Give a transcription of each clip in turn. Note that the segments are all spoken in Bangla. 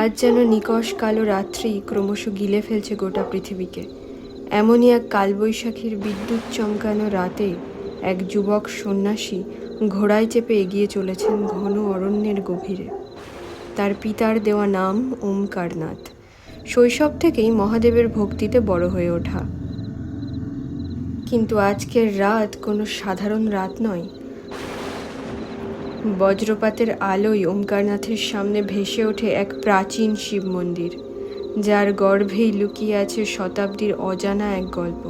আজ যেন নিকষ কালো রাত্রি ক্রমশ গিলে ফেলছে গোটা পৃথিবীকে। এমনই এক কালবৈশাখীর বিদ্যুৎ চমকানো রাতে এক যুবক সন্ন্যাসী ঘোড়ায় চেপে এগিয়ে চলেছেন ঘন অরণ্যের গভীরে। তার পিতার দেওয়া নাম ওমকারনাথ। শৈশব থেকেই মহাদেবের ভক্তিতে বড় হয়ে ওঠা। কিন্তু আজকের রাত কোনো সাধারণ রাত নয় বজ্রপাতের আলোয় ওমকারনাথের সামনে ভেসে ওঠে এক প্রাচীন শিব মন্দির, যার গর্ভেই লুকিয়ে আছে শতাব্দীর অজানা এক গল্প।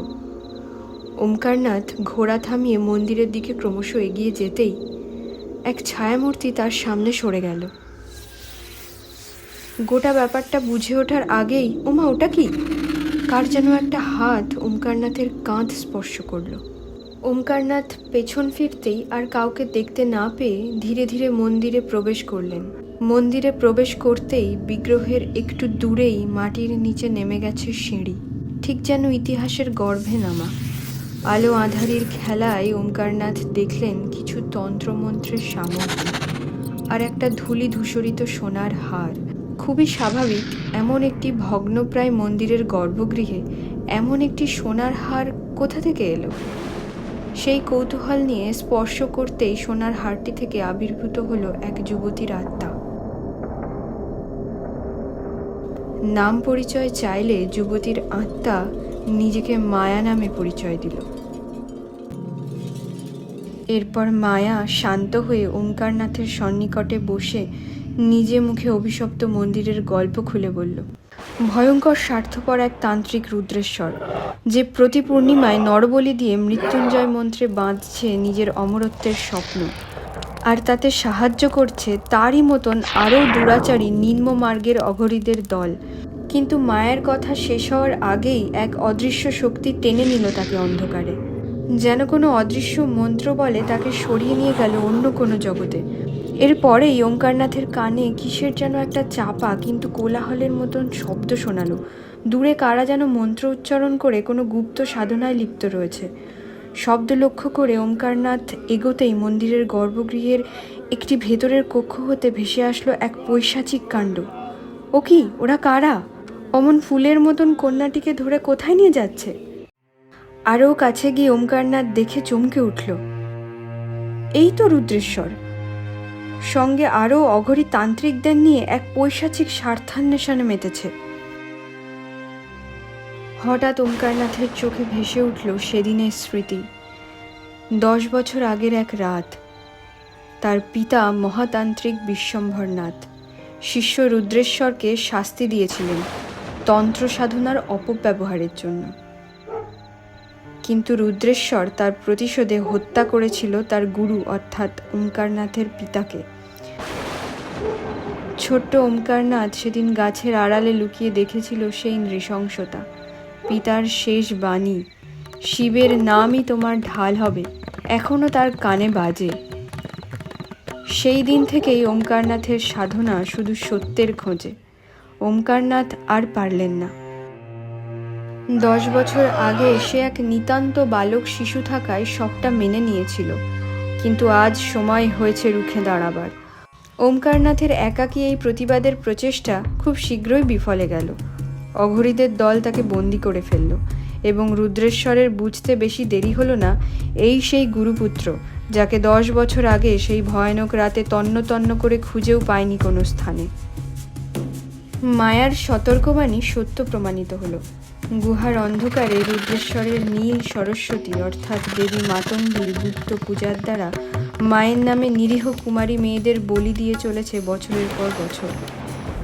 ওমকারনাথ ঘোড়া থামিয়ে মন্দিরের দিকে ক্রমশ এগিয়ে যেতেই এক ছায়ামূর্তি তার সামনে সরে গেল। গোটা ব্যাপারটা বুঝে ওঠার আগেই, ওমা, ওটা কি? কার যেন একটা হাত ওমকারনাথের কাঁধ স্পর্শ করল। ওমকারনাথ পেছন ফিরতেই আর কাউকে দেখতে না পেয়ে ধীরে ধীরে মন্দিরে প্রবেশ করলেন। মন্দিরে প্রবেশ করতেই বিগ্রহের একটু দূরেই মাটির নিচে নেমে গেছে সিঁড়ি। ঠিক যেন ইতিহাসের গর্ভে নামা। আলো আধারির খেলায় ওমকারনাথ দেখলেন কিছু তন্ত্রমন্ত্রের সামগ্রী আর একটা ধূলি ধূসরিত সোনার হার। খুবই স্বাভাবিক, এমন একটি ভগ্নপ্রায় মন্দিরের গর্ভগৃহে এমন একটি সোনার হার কোথা থেকে এলো? সেই কৌতূহল নিয়ে স্পর্শ করতেই সোনার হারটি থেকে আবির্ভূত হলো এক যুবতীর আত্মা। নাম পরিচয় চাইলে যুবতীর আত্মা নিজেকে মায়া নামে পরিচয় দিল। এরপর মায়া শান্ত হয়ে ওমকারনাথের সন্নিকটে বসে নিজে মুখে অভিশপ্ত মন্দিরের গল্প খুলে বলল ভয়ঙ্কর, স্বার্থপর এক তান্ত্রিক রুদ্রেশ্বর, যে প্রতি পূর্ণিমায় নরবলি দিয়ে মৃত্যুঞ্জয় মন্ত্রে বাঁধছে নিজের অমরত্বের স্বপ্ন। আর তাতে সাহায্য করছে তারই মতন আরও দুরাচারী নিম্ন মার্গের অঘরীদের দল। কিন্তু মায়ের কথা শেষ হওয়ার আগেই এক অদৃশ্য শক্তি টেনে নিল তাকে অন্ধকারে। যেন কোনো অদৃশ্য মন্ত্র বলে তাকে সরিয়ে নিয়ে গেল অন্য কোনো জগতে। এরপরেই ওঙ্কারনাথের কানে কিসের যেন একটা চাপা কিন্তু কোলাহলের মতন শব্দ শোনালো। দূরে কারা যেন মন্ত্র উচ্চারণ করে কোনো গুপ্ত সাধনায় লিপ্ত রয়েছে। শব্দ লক্ষ্য করে ওঙ্কারনাথ এগোতেই মন্দিরের গর্ভগৃহের একটি ভেতরের কক্ষ হতে ভেসে আসলো এক পৈশাচিক কাণ্ড। ও কি, ওরা কারা? অমন ফুলের মতন কন্যাটিকে ধরে কোথায় নিয়ে যাচ্ছে? আরও কাছে গিয়ে ওমকারনাথ দেখে চমকে উঠল। এই তো রুদ্রেশ্বর সঙ্গে আরও অঘরী তান্ত্রিকদের নিয়ে এক পৈশাচিক স্বার্থান্বেষণে মেতেছে হঠাৎ ওমকারনাথের চোখে ভেসে উঠল সেদিনের স্মৃতি। দশ বছর আগের এক রাত। তার পিতা মহাতান্ত্রিক বিশ্বম্ভরনাথ শিষ্য রুদ্রেশ্বরকে শাস্তি দিয়েছিলেন তন্ত্র সাধনার অপব্যবহারের জন্য। কিন্তু রুদ্রেশ্বর তার প্রতিশোধে হত্যা করেছিল তার গুরু, অর্থাৎ ওমকারনাথের পিতাকে। ছোট্ট ওমকারনাথ সেদিন গাছের আড়ালে লুকিয়ে দেখেছিল সেই নৃশংসতা। পিতার শেষ বাণী, শিবের নামই তোমার ঢাল হবে এখনও তার কানে বাজে। সেই দিন থেকেই ওমকারনাথের সাধনা শুধু সত্যের খোঁজে। ওমকারনাথ আর পারলেন না। দশ বছর আগে সে এক নিতান্ত বালক শিশু থাকায় সবটা মেনে নিয়েছিল। কিন্তু আজ সময় হয়েছে রুখে দাঁড়াবার। ওমকারনাথের একাকী এই প্রতিবাদের প্রচেষ্টা খুব শীঘ্রই বিফলে গেল। অঘরীদের দল তাকে বন্দি করে ফেলল এবং রুদ্রেশ্বরের বুঝতে বেশি দেরি হলো না এই সেই গুরুপুত্র, যাকে দশ বছর আগে সেই ভয়ানক রাতে তন্ন তন্ন করে খুঁজেও পায়নি কোনো স্থানে। মায়ার সতর্কবাণী সত্য প্রমাণিত হলো। গুহার অন্ধকারে রুদ্রেশ্বরের নীল সরস্বতী, অর্থাৎ দেবী মাতঙ্গীর গুপ্ত পূজার দ্বারা মায়ের নামে নিরীহ কুমারী মেয়েদের বলি দিয়ে চলেছে বছরের পর বছর।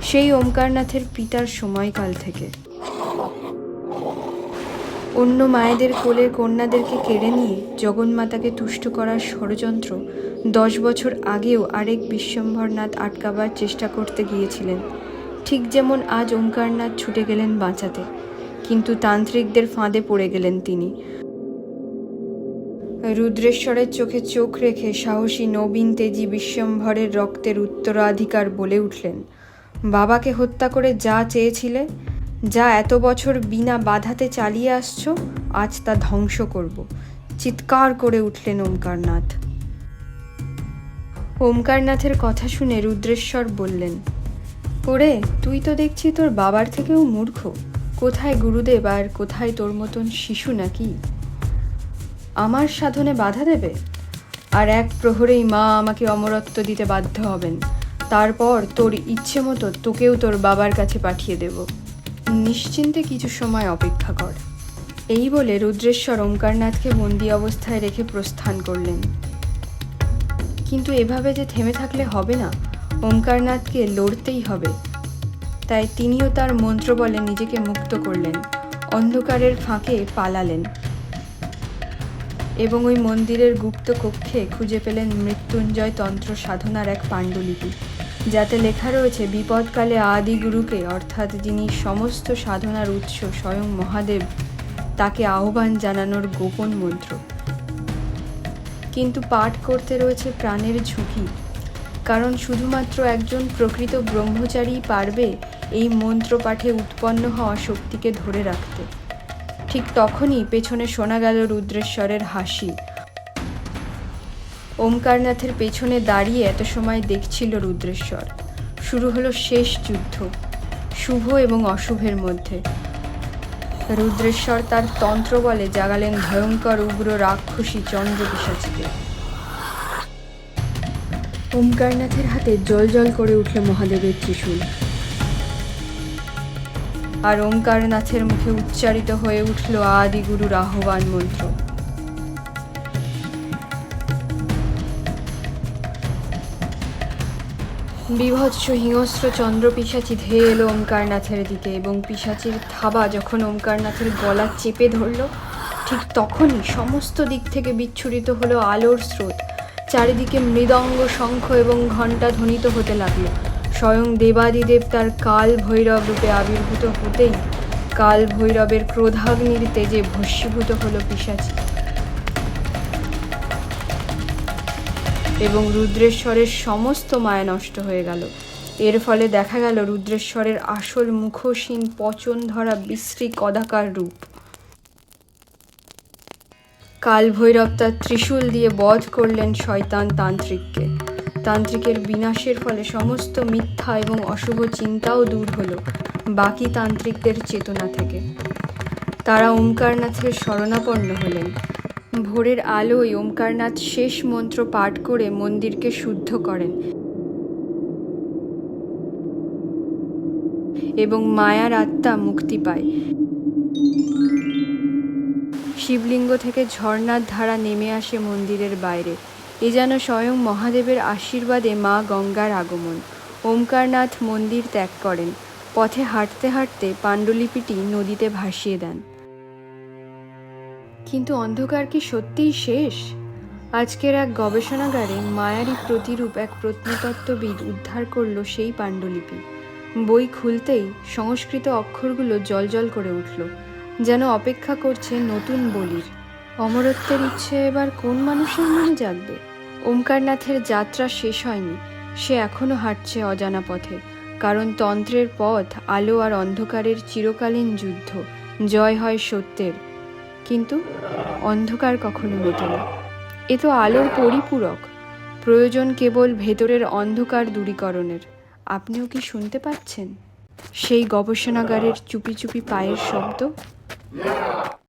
সেই ওমকারনাথের পিতার সময়কাল থেকে। অন্য মায়েদের কোলের কন্যাদেরকে কেড়ে নিয়ে জগন্মাতাকে তুষ্ট করার ষড়যন্ত্র দশ বছর আগেও আরেক বিশ্বম্ভরনাথ আটকাবার চেষ্টা করতে গিয়েছিলেন। ঠিক যেমন আজ ওমকারনাথ ছুটে গেলেন বাঁচাতে। কিন্তু তান্ত্রিকদের ফাঁদে পড়ে গেলেন তিনি। রুদ্রেশ্বরের চোখে চোখ রেখে সাহসী নবীন তেজি বিশ্বম্ভরের রক্তের উত্তরাধিকার বলে উঠলেন, বাবাকে হত্যা করে যা চেয়েছিলে, যা এত বছর বিনা বাধাতে চালিয়ে আসছো, আজ তা ধ্বংস করব। চিৎকার করে উঠলেন ওমকারনাথ। ওমকারনাথের কথা শুনে রুদ্রেশ্বর বললেন, ওরে, তুই তো দেখছি তোর বাবার থেকেও মূর্খ। কোথায় গুরুদেব আর কোথায় তোর মতন শিশু নাকি? আমার সাধনে বাধা দেবে? আর এক প্রহরেই মা আমাকে অমরত্ব দিতে বাধ্য হবেন। তারপর তোর ইচ্ছে মতো তোকেও তোর বাবার কাছে পাঠিয়ে দেব। নিশ্চিন্তে কিছু সময় অপেক্ষা কর। এই বলে রুদ্রেশ্বর ওঙ্কারনাথকে বন্দি অবস্থায় রেখে প্রস্থান করলেন। কিন্তু এভাবে যে থেমে থাকলে হবে না ওঙ্কারনাথকে লড়তেই হবে। তাই তিনিও তার মন্ত্র বলে নিজেকে মুক্ত করলেন, অন্ধকারের ফাঁকে পালালেন এবং ওই মন্দিরের গুপ্ত কক্ষে খুঁজে পেলেন মৃত্যুঞ্জয় তন্ত্র সাধনার এক পাণ্ডুলিপি, যাতে লেখা রয়েছে, বিপদকালে আদি গুরুকে অর্থাৎ যিনি সমস্ত সাধনার উৎস স্বয়ং মহাদেব, তাকে আহ্বান জানানোর গোপন মন্ত্র। কিন্তু পাঠ করতে রয়েছে প্রাণের ঝুঁকি, কারণ শুধুমাত্র একজন প্রকৃত ব্রহ্মচারী পারবে এই মন্ত্র পাঠে উৎপন্ন হওয়া শক্তিকে ধরে রাখতে। ঠিক তখনই পেছনে শোনা গেল রুদ্রেশ্বরের হাসি। ওমকারনাথের পেছনে দাঁড়িয়ে এত সময় দেখছিল রুদ্রেশ্বর। শুরু হলো শেষ যুদ্ধ, শুভ এবং অশুভের মধ্যে। রুদ্রেশ্বর তার তন্ত্র বলে জাগালেন ভয়ঙ্কর উগ্র রাক্ষসী চন্দ্র পিসাচিকে ওমকারনাথের হাতে জল জল করে উঠল মহাদেবের ত্রিশূল। আর ওঙ্কারনাথের মুখে উচ্চারিত হয়ে উঠল আদিগুরুর আহ্বান মন্ত্র। বিভৎস হিংস্র চন্দ্র পিসাচি ধেয়ে এলো ওমকারনাথের দিকে এবং পিসাচির থাবা যখন ওমকারনাথের গলা চেপে ধরল, ঠিক তখনই সমস্ত দিক থেকে বিচ্ছুরিত হলো আলোর স্রোত। চারিদিকে মৃদঙ্গ শঙ্খ এবং ঘণ্টা ধ্বনিত হতে লাগল। স্বয়ং দেবাদিদেব তার কাল ভৈরব রূপে আবির্ভূত হতেই কাল ভৈরবের ক্রোধাগ্নির তেজে ভস্মীভূত হলো পিসাচি এবং রুদ্রেশ্বরের সমস্ত মায়া নষ্ট হয়ে গেল। এর ফলে দেখা গেল রুদ্রেশ্বরের আসল মুখোশীন পচন ধরা বিশ্রী কদাকার রূপ। কাল ভৈরব তার ত্রিশূল দিয়ে বধ করলেন শয়তান তান্ত্রিককে। তান্ত্রিকের বিনাশের ফলে সমস্ত মিথ্যা এবং অশুভ চিন্তাও দূর হলো বাকি তান্ত্রিকদের চেতনা থেকে। তারা ওমকারনাথের শরণাপন্ন হলেন। ভোরের আলোয় ওমকারনাথ শেষ মন্ত্র পাঠ করে মন্দিরকে শুদ্ধ করেন। এবং মায়ার আত্মা মুক্তি পায়। শিবলিঙ্গ থেকে ঝর্ণার ধারা নেমে আসে মন্দিরের বাইরে। এ যেন স্বয়ং মহাদেবের আশীর্বাদে মা গঙ্গার আগমন। ওমকারনাথ মন্দির ত্যাগ করেন। পথে হাঁটতে হাঁটতে পাণ্ডুলিপিটি নদীতে ভাসিয়ে দেন। কিন্তু অন্ধকার কি সত্যিই শেষ? আজকের এক গবেষণাগারে মায়ারই প্রতিরূপ এক প্রত্নতত্ত্ববিদ উদ্ধার করল সেই পাণ্ডুলিপি। বই খুলতেই সংস্কৃত অক্ষরগুলো জলজল করে উঠল, যেন অপেক্ষা করছে নতুন বলির। অমরত্বের ইচ্ছে এবার কোন মানুষের মনে জাগবে? ওমকারনাথের যাত্রা শেষ হয়নি, সে এখনও হাঁটছে অজানা পথে, কারণ তন্ত্রের পথ আলো আর অন্ধকারের চিরকালীন যুদ্ধ, জয় হয় সত্যের। কিন্তু অন্ধকার কখনো মেটে না। এ তো আলোর পরিপূরক, প্রয়োজন কেবল ভেতরের অন্ধকার দূরীকরণের। আপনিও কি শুনতে পাচ্ছেন? সেই গবেষণাগারের চুপি চুপি পায়ের শব্দ?